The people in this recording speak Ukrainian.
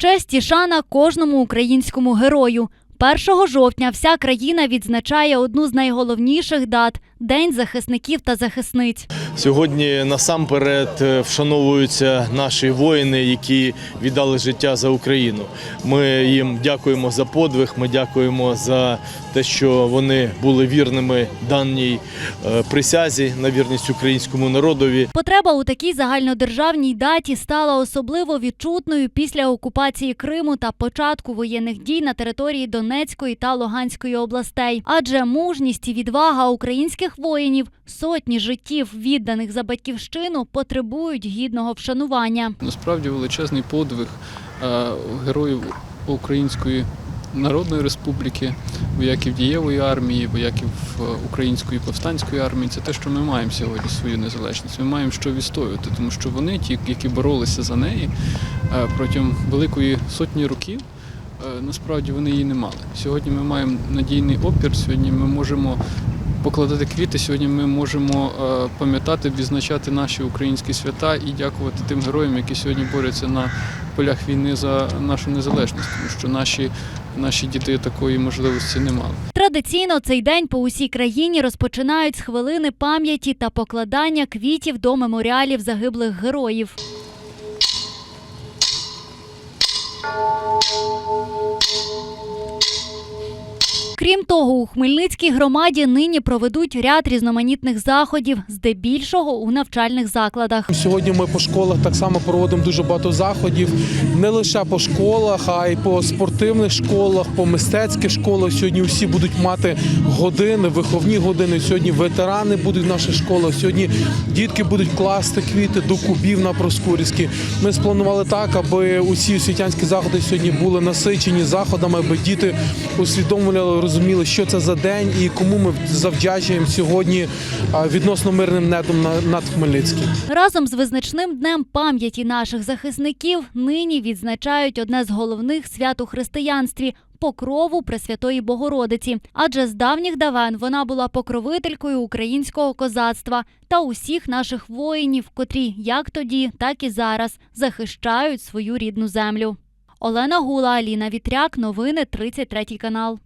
Честь і шана кожному українському герою. 1 жовтня вся країна відзначає одну з найголовніших дат День захисників та захисниць. Сьогодні насамперед е, вшановуються наші воїни, які віддали життя за Україну. Ми їм дякуємо за подвиг. Ми дякуємо за те, що вони були вірними даній е, присязі на вірність українському народові. Потреба у такій загальнодержавній даті стала особливо відчутною після окупації Криму та початку воєнних дій на території Донецької та Луганської областей. Адже мужність і відвага українських воїнів, сотні життів відданих за батьківщину, потребують гідного вшанування. Насправді величезний подвиг е, героїв Української Народної Республіки, вояків дієвої армії, вояків е, Української повстанської армії. Це те, що ми маємо сьогодні свою незалежність. Ми маємо що відстоювати, тому що вони, ті, які боролися за неї е, протягом великої сотні років. Насправді вони її не мали. Сьогодні ми маємо надійний опір. Сьогодні ми можемо покладати квіти. Сьогодні ми можемо е, пам'ятати, відзначати наші українські свята і дякувати тим героям, які сьогодні борються на полях війни за нашу незалежність, тому що наші, наші діти такої можливості не мали. Традиційно цей день по усій країні розпочинають з хвилини пам'яті та покладання квітів до меморіалів загиблих героїв. Крім того, у Хмельницькій громаді нині проведуть ряд різноманітних заходів, здебільшого у навчальних закладах. Сьогодні ми по школах так само проводимо дуже багато заходів, не лише по школах, а й по спортивних школах, по мистецьких школах. Сьогодні всі будуть мати години, виховні години. Сьогодні ветерани будуть в наших школах. Сьогодні дітки будуть класти квіти до кубів на Проскурівській. Ми спланували так, аби усі освітянські заходи сьогодні були насичені заходами, аби діти усвідомлювали, розуміли, що це за день і кому ми завдячуємо сьогодні відносно мирним небом на- над Хмельницьким. Разом з визначним днем пам'яті наших захисників нині відзначають одне з головних свят у християнстві покрову Пресвятої Богородиці. Адже з давніх давен вона була покровителькою українського козацтва та усіх наших воїнів, котрі як тоді, так і зараз захищають свою рідну землю. Олена Гула, Аліна Вітряк, новини 33 канал.